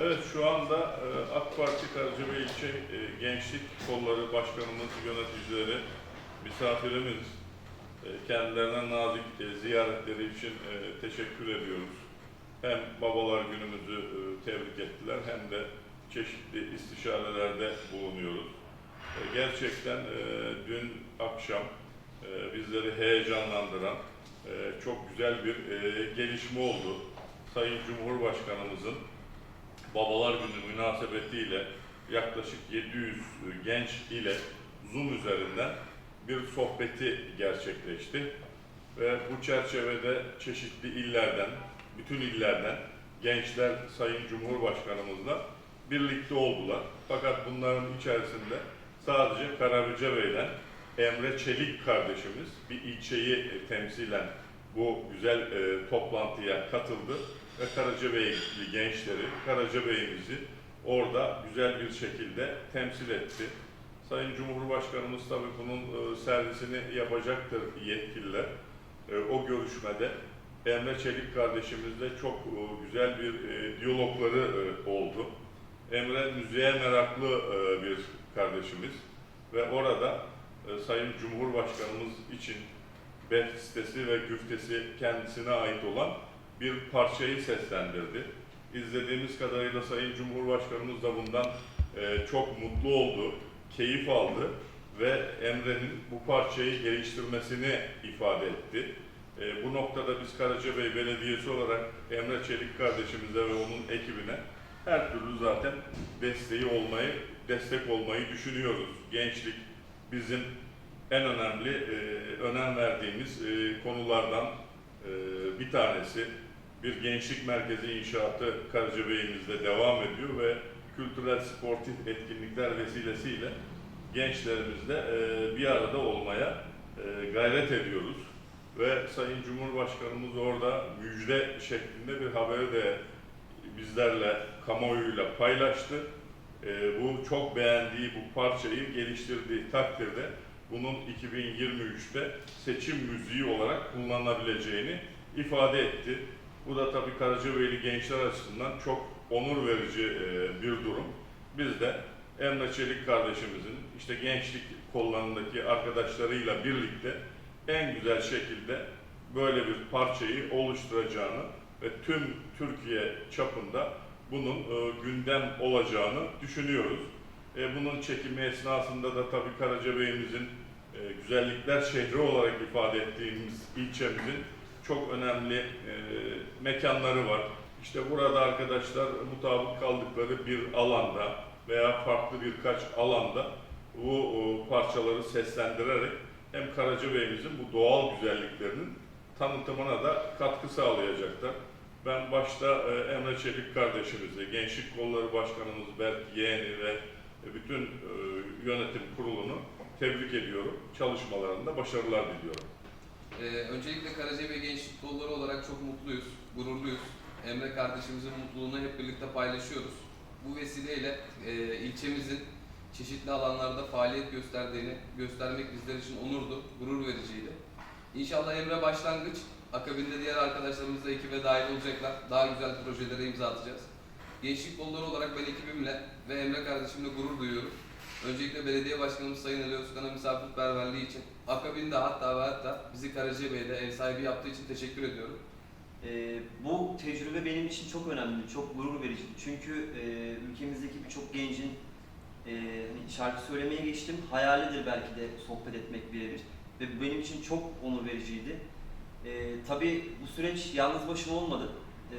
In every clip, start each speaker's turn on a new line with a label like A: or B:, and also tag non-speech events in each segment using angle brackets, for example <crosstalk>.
A: Evet şu anda e, AK Parti Karacabey İlçe e, Gençlik Kolları Başkanımız, yöneticileri, misafirimiz e, kendilerine nazik ziyaretleri için teşekkür ediyoruz. Hem babalar günümüzü tebrik ettiler hem de çeşitli istişarelerde bulunuyoruz. Gerçekten dün akşam bizleri heyecanlandıran çok güzel bir gelişme oldu. Sayın Cumhurbaşkanımızın Babalar Günü münasebetiyle yaklaşık 700 genç ile Zoom üzerinden bir sohbeti gerçekleşti. Ve bu çerçevede çeşitli illerden, bütün illerden gençler Sayın Cumhurbaşkanımızla birlikte oldular. Fakat bunların içerisinde sadece Karabücebey'den Emre Çelik kardeşimiz bir ilçeyi e, temsilen bu güzel e, toplantıya katıldı ve Karacabeyli gençleri, Karacabeyimizi orada güzel bir şekilde temsil etti. Sayın Cumhurbaşkanımız tabii bunun e, servisini yapacaktır yetkililer. E, o görüşmede Emre Çelik kardeşimizle çok e, güzel bir diyalogları oldu. Emre müziğe meraklı bir kardeşimiz ve orada Sayın Cumhurbaşkanımız için bestesi ve güftesi kendisine ait olan bir parçayı seslendirdi. İzlediğimiz kadarıyla Sayın Cumhurbaşkanımız da bundan e, çok mutlu oldu, keyif aldı ve Emre'nin bu parçayı geliştirmesini ifade etti. E, bu noktada biz Karacabey Belediyesi olarak Emre Çelik kardeşimize ve onun ekibine her türlü zaten desteği olmayı, destek olmayı düşünüyoruz. Gençlik bizim en önemli, e, önem verdiğimiz e, konulardan e, bir tanesi. Bir gençlik merkezi inşaatı Karacabey'imizde devam ediyor ve kültürel sportif etkinlikler vesilesiyle gençlerimizle e, bir arada olmaya e, gayret ediyoruz. Ve Sayın Cumhurbaşkanımız orada müjde şeklinde bir haberi de bizlerle, kamuoyuyla paylaştı. E, bu çok beğendiği bu parçayı geliştirdiği takdirde bunun 2023'te seçim müziği olarak kullanılabileceğini ifade etti. Bu da tabii Karacabeyli gençler açısından çok onur verici e, bir durum. Biz de Emre Çelik kardeşimizin işte gençlik kollarındaki arkadaşlarıyla birlikte en güzel şekilde böyle bir parçayı oluşturacağını ve tüm Türkiye çapında bunun e, gündem olacağını düşünüyoruz. E, bunun çekimi esnasında da tabii Karacabey'imizin güzellikler şehri olarak ifade ettiğimiz ilçemizin çok önemli e, mekanları var. İşte burada arkadaşlar mutabık kaldıkları bir alanda veya farklı birkaç alanda bu e, parçaları seslendirerek hem Karacabey'imizin bu doğal güzelliklerinin tanıtımına da katkı sağlayacaklar. Ben başta e, Emre Çelik kardeşimizi, Gençlik Kolları Başkanımız Berk Yeğeni ve bütün e, yönetim kurulunu tebrik ediyorum. Çalışmalarında başarılar diliyorum.
B: Ee, öncelikle Karacabey Gençlik Kolları olarak çok mutluyuz, gururluyuz. Emre kardeşimizin mutluluğunu hep birlikte paylaşıyoruz. Bu vesileyle e, ilçemizin çeşitli alanlarda faaliyet gösterdiğini göstermek bizler için onurdu, gurur vericiydi. İnşallah Emre başlangıç, akabinde diğer arkadaşlarımız da ekibe dahil olacaklar. Daha güzel projelere imza atacağız. Gençlik kolları olarak ben ekibimle ve Emre kardeşimle gurur duyuyorum. Öncelikle belediye başkanımız Sayın Ali Özkan'a misafirperverliği için, akabinde hatta ve hatta bizi Karacabey'de ev sahibi yaptığı için teşekkür ediyorum.
C: Ee, bu tecrübe benim için çok önemli, çok gurur verici. Çünkü e, ülkemizdeki birçok gencin e, hani şarkı söylemeye geçtim, hayalidir belki de sohbet etmek birebir. Ve bu benim için çok onur vericiydi. E, tabii bu süreç yalnız başıma olmadı. E,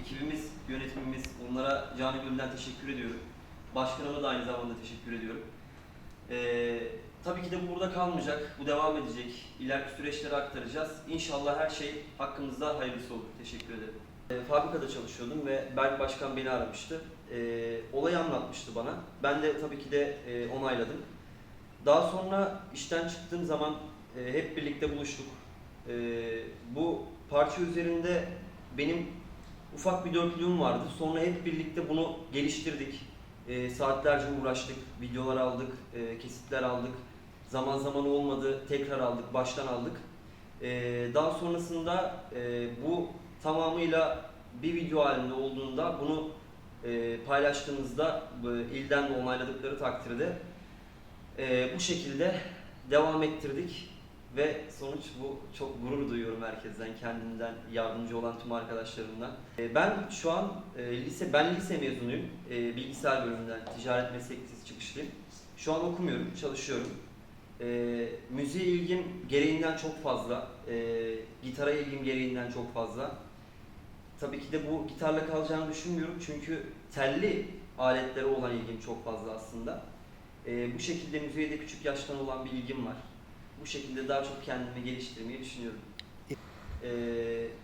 C: ekibimiz, yönetimimiz, onlara canı gönülden teşekkür ediyorum. Başkanıma da aynı zamanda teşekkür ediyorum. E, tabii ki de bu burada kalmayacak, bu devam edecek. İleriki süreçlere aktaracağız. İnşallah her şey hakkımızda hayırlısı olur. Teşekkür ederim. E, fabrikada çalışıyordum ve Berk Başkan beni aramıştı. E, olayı anlatmıştı bana. Ben de tabii ki de e, onayladım. Daha sonra işten çıktığım zaman e, hep birlikte buluştuk. E, bu parça üzerinde benim ufak bir dörtlüğüm vardı. Sonra hep birlikte bunu geliştirdik. E, saatlerce uğraştık, videolar aldık, e, kesitler aldık. Zaman zaman olmadı, tekrar aldık, baştan aldık. E, daha sonrasında e, bu tamamıyla bir video halinde olduğunda bunu e, paylaştığımızda bu ilden de onayladıkları takdirde e, bu şekilde devam ettirdik ve sonuç bu. Çok gurur duyuyorum herkesten, kendimden, yardımcı olan tüm arkadaşlarımdan. E, ben şu an e, lise, ben lise mezunuyum. E, bilgisayar bölümünden, ticaret meslek lisesi çıkışlıyım. Şu an okumuyorum, çalışıyorum. E, müziğe ilgim gereğinden çok fazla. E, gitara ilgim gereğinden çok fazla. Tabii ki de bu gitarla kalacağını düşünmüyorum çünkü telli aletlere olan ilgim çok fazla aslında. E, bu şekilde müziğe de küçük yaştan olan bir ilgim var. Bu şekilde daha çok kendimi geliştirmeyi düşünüyorum. E,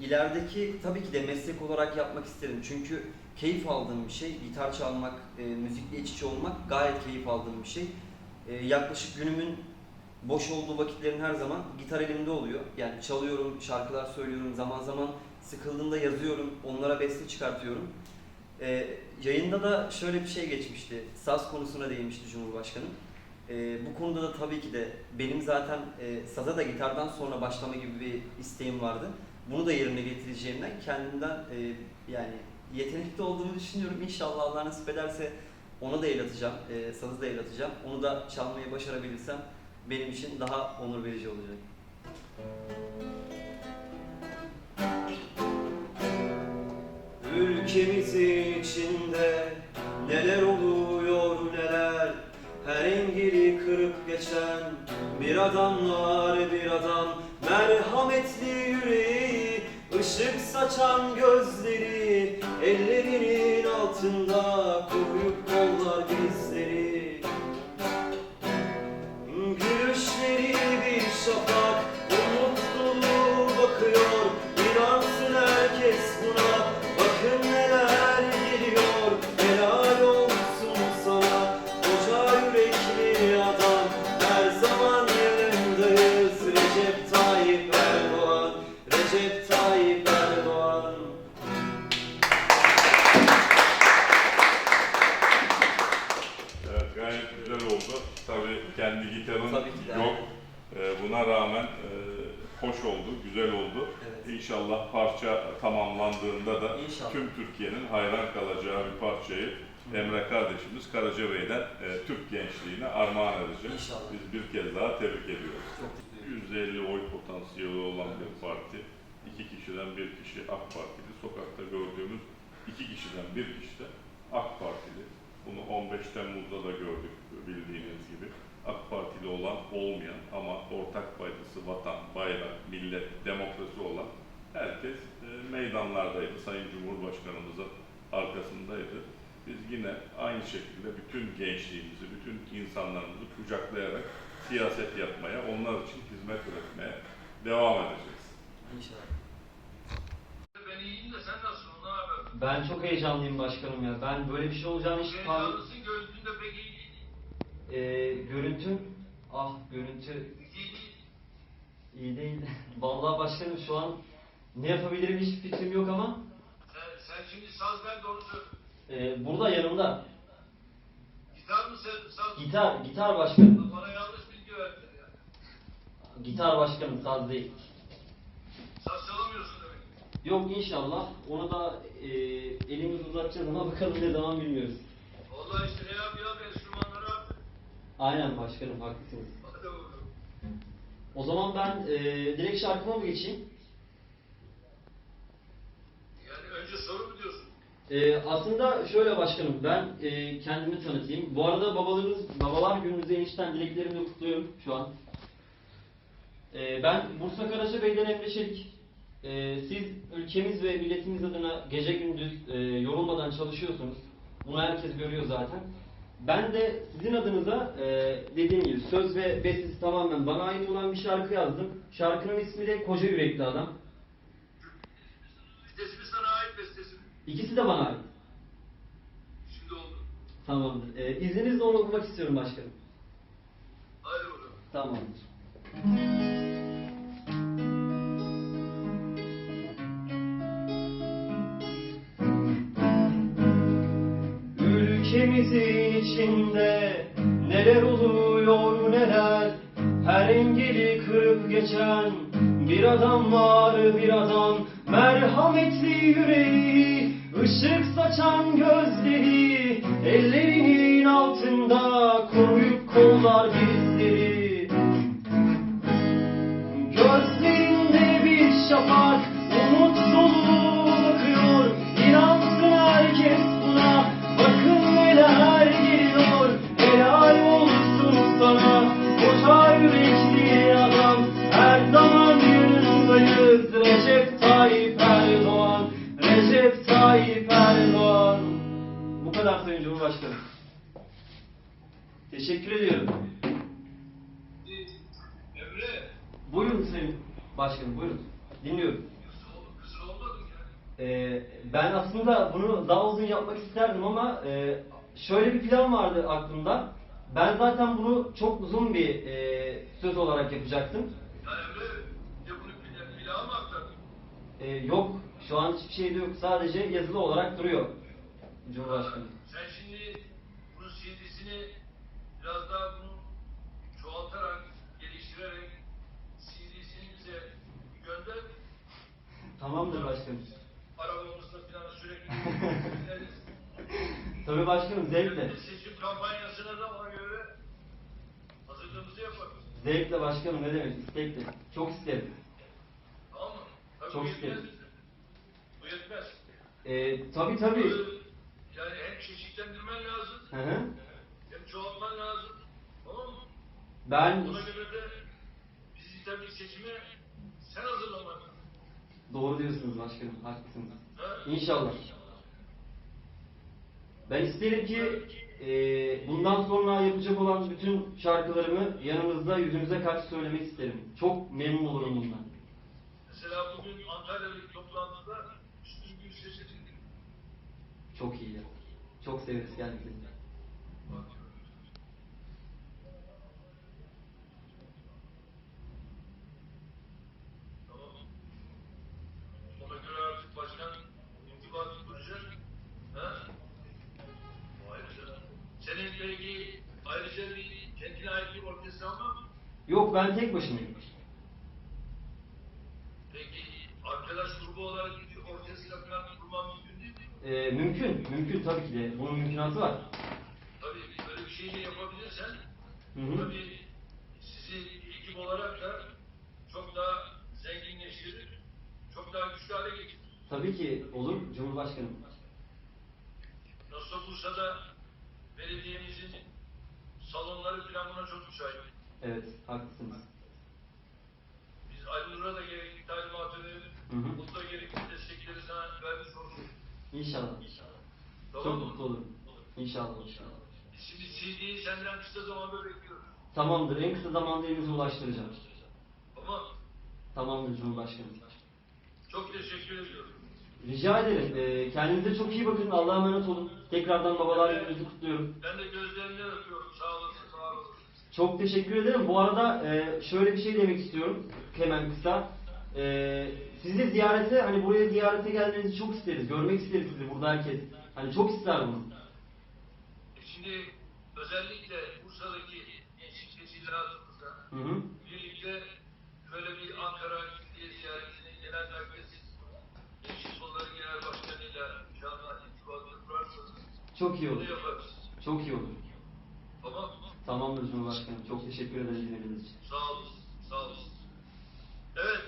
C: ilerideki tabii ki de meslek olarak yapmak isterim çünkü keyif aldığım bir şey. Gitar çalmak, e, müzikle iç içe olmak gayet keyif aldığım bir şey. E, yaklaşık günümün boş olduğu vakitlerin her zaman gitar elimde oluyor. Yani çalıyorum, şarkılar söylüyorum, zaman zaman sıkıldığımda yazıyorum, onlara beste çıkartıyorum. E, yayında da şöyle bir şey geçmişti, saz konusuna değinmişti Cumhurbaşkanım. E, bu konuda da tabii ki de benim zaten e, saza da gitardan sonra başlama gibi bir isteğim vardı. Bunu da yerine getireceğimden kendimden e, yani yetenekli olduğumu düşünüyorum. İnşallah Allah nasip ederse ona da el atacağım, e, sazı da el atacağım. Onu da çalmayı başarabilirsem benim için daha onur verici olacak. Ülkemizin içinde neler oluyor neler? Her engeli kırıp geçen bir adam var bir adam. Merhametli yüreği, ışık saçan gözleri Ellerinin altında koruyup kollar bizleri
A: hoş oldu, güzel oldu.
C: Evet.
A: İnşallah parça tamamlandığında da
C: İnşallah.
A: tüm Türkiye'nin hayran kalacağı bir parçayı Emre kardeşimiz Karaca Bey'den e, Türk gençliğine armağan edecek.
C: İnşallah.
A: Biz bir kez daha tebrik ediyoruz.
C: Çok teşekkür ederim.
A: 150 oy potansiyeli olan bir parti. iki kişiden bir kişi AK Partili. Sokakta gördüğümüz iki kişiden bir kişi de AK Partili. Bunu 15 Temmuz'da da gördük bildiğiniz gibi. AK Partili olan olmayan ama ortak vatan, bayrak, millet, demokrasi olan herkes e, meydanlardaydı. Sayın Cumhurbaşkanımızın arkasındaydı. Biz yine aynı şekilde bütün gençliğimizi, bütün insanlarımızı kucaklayarak siyaset yapmaya, onlar için hizmet üretmeye devam edeceğiz.
C: İnşallah.
D: Ben iyiyim de sen nasılsın? Ne haber?
C: Ben çok heyecanlıyım başkanım ya. Ben böyle bir şey olacağını hiç tahmin...
D: Heyecanlısın, gözlüğün de pek iyi değil.
C: Ee, görüntüm... Ah görüntü
D: İyi değil.
C: İyi değil. <laughs> Vallahi başkanım şu an ne yapabilirim hiç fikrim yok ama
D: Sen, sen şimdi saz ver de onu söyle.
C: ee, burada yanımda.
D: Gitar mı sen, saz?
C: Gitar, gitar başkanım.
D: Bana yanlış bilgi verdiler ya.
C: Gitar başkanım saz değil.
D: Saz çalamıyorsun demek.
C: Yok inşallah. Onu da e, elimizi uzatacağız ama <laughs> bakalım ne zaman bilmiyoruz.
D: Vallahi işte ne yap yap enstrümanları at.
C: Aynen başkanım haklısınız.
D: Hadi bakalım.
C: O zaman ben e, direkt şarkıma mı geçeyim?
D: Yani önce soru mu diyorsun?
C: E, aslında şöyle başkanım ben e, kendimi tanıtayım. Bu arada babalarınız, babalar gününüzü enişten dileklerimi de kutluyorum şu an. E, ben Bursa Karacabey'den Emre Çelik. E, siz ülkemiz ve milletimiz adına gece gündüz e, yorulmadan çalışıyorsunuz. Bunu herkes görüyor zaten. Ben de sizin adınıza e, dediğim gibi söz ve bestesi tamamen bana ait olan bir şarkı yazdım. Şarkının ismi de Koca Yürekli Adam.
D: Vitesi mi sana ait bestesi mi?
C: İkisi de bana ait.
D: Şimdi oldu.
C: Tamamdır. E, izninizle onu okumak istiyorum başkanım.
D: Hadi bakalım.
C: Tamamdır. İçinde neler oluyor neler? Her engeli kırıp geçen bir adam var bir adam. Merhametli yüreği, Işık saçan gözleri Ellerinin altında Koruyup kollar bizleri Cumhurbaşkanı. Teşekkür ediyorum.
D: Emre,
C: Buyurun Sayın Başkanım, buyurun. Dinliyorum. Ee, ben aslında bunu daha uzun yapmak isterdim ama e, şöyle bir plan vardı aklımda. Ben zaten bunu çok uzun bir e, söz olarak yapacaktım.
D: Ya Emre, ya bunu bile mı aktardın?
C: Ee, yok, şu an hiçbir şey de yok. Sadece yazılı olarak duruyor Cumhurbaşkanı.
D: Sen şimdi bunun CD'sini biraz daha bunu çoğaltarak, geliştirerek CD'sini bize gönder.
C: Tamamdır başkanım.
D: Arabamızda falan sürekli dinleriz. <laughs>
C: Tabii başkanım, zevkle.
D: Seçim kampanyasına da ona göre hazırlığımızı yaparız.
C: Zevkle başkanım, ne demek, istekle. Çok isterim.
D: Tamam mı? Tabii
C: Çok
D: bu yetmez
C: isterim.
D: bize. Bu yetmez.
C: Ee, tabii tabii.
D: Yani hem çeşitlendirmen lazım,
C: Hı hı.
D: hem çoğaltman lazım. Tamam mı?
C: Ben
D: Ona göre de bizi tabii seçime sen hazırlaman lazım.
C: doğru diyorsunuz başkanım, haklısınız.
D: Ha?
C: İnşallah. Ben isterim ki e, bundan sonra yapacak olan bütün şarkılarımı yanınızda yüzünüze karşı söylemek isterim. Çok memnun olurum bundan.
D: Mesela bugün Antalya'daki toplantıda üstün bir seçildi.
C: Çok iyi. Çok severiz kendisini.
D: Tamam mı? Ona göre artık başkan intibatı kuracak. Ha? O ayrıca. Senin peki ayrıca bir kendine mı?
C: Yok ben tek başımayım.
D: Peki arkadaş grubu olarak bir orkestra falan kurman mümkün değil mi?
C: E, mümkün. Mümkün tabii ki de. Bunun mümkünatı var.
D: Tabii böyle bir şey de yapabilirsen
C: Hı hı.
D: tabii sizi ekip olarak da çok daha zenginleştirir, çok daha güçlü hale getirir.
C: Tabii ki olur Cumhurbaşkanım.
D: Nasıl Bursa'da belediyemizin salonları falan buna çok müsait.
C: Evet haklısınız.
D: Biz Ali Nur'a da gerekli talimatı verelim.
C: Hı hı.
D: Mutlu gerekli destekleri sana vermiş oluruz.
C: İnşallah.
D: Tamam
C: Çok
D: mı?
C: mutlu olurum. İnşallah. inşallah.
D: Biz Şimdi CD'yi senden kısa zamanda bekliyoruz.
C: Tamamdır. En kısa zamanda elinize ulaştıracağım.
D: Ama
C: Tamamdır Cumhurbaşkanım.
D: çok teşekkür ediyorum.
C: Rica ederim. Ee, kendinize çok iyi bakın. Allah'a emanet olun. Tekrardan babalar gününüzü kutluyorum.
D: Ben de gözlerinden öpüyorum. Sağ olasın, sağ olasın.
C: Çok teşekkür ederim. Bu arada e, şöyle bir şey demek istiyorum. Hemen kısa. E, sizi ziyarete, hani buraya ziyarete gelmenizi çok isteriz. Görmek isteriz sizi burada herkes. Hani çok ister bunu.
D: Şimdi özellikle Bursa'daki gençlik teşkilatımızda birlikte böyle bir Ankara Külliye ziyaretine gelen merkez Gençlik Kolları Genel Başkanı'yla inşallah irtibatını kurarsanız
C: Çok iyi olur.
D: yaparız.
C: Çok iyi olur.
D: Tamam
C: Tamamdır Cumhurbaşkanım. Çok teşekkür ederiz dinlediğiniz için.
D: Sağ olun. Sağ olun. Evet.